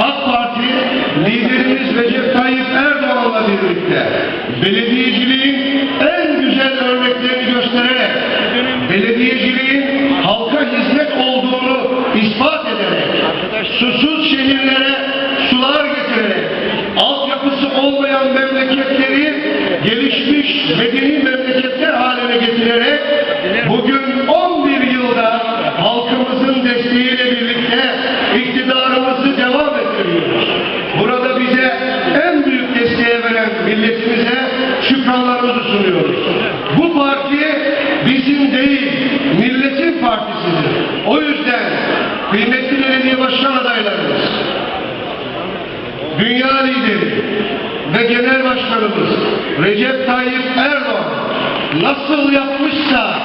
AK Parti liderimiz Recep Tayyip Erdoğan'la birlikte belediyeciliğin en güzel örneklerini göstererek belediyeciliğin halka hizmet olduğunu ispat ederek susuz şehirlere sular getirerek altyapısı olmayan memleketleri gelişmiş medeni memleketler bizim değil, milletin partisidir. O yüzden kıymetli belediye başkan adaylarımız, dünya lideri ve genel başkanımız Recep Tayyip Erdoğan nasıl yapmışsa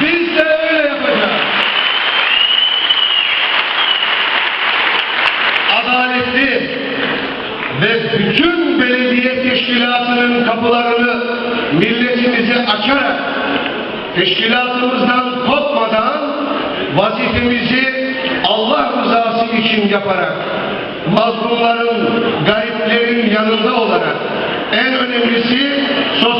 biz de öyle yapacağız. Adaletli ve bütün belediye teşkilatının kapılarını milletimize açarak teşkilatımızdan kopmadan vazifemizi Allah rızası için yaparak mazlumların, gariplerin yanında olarak en önemlisi sosyal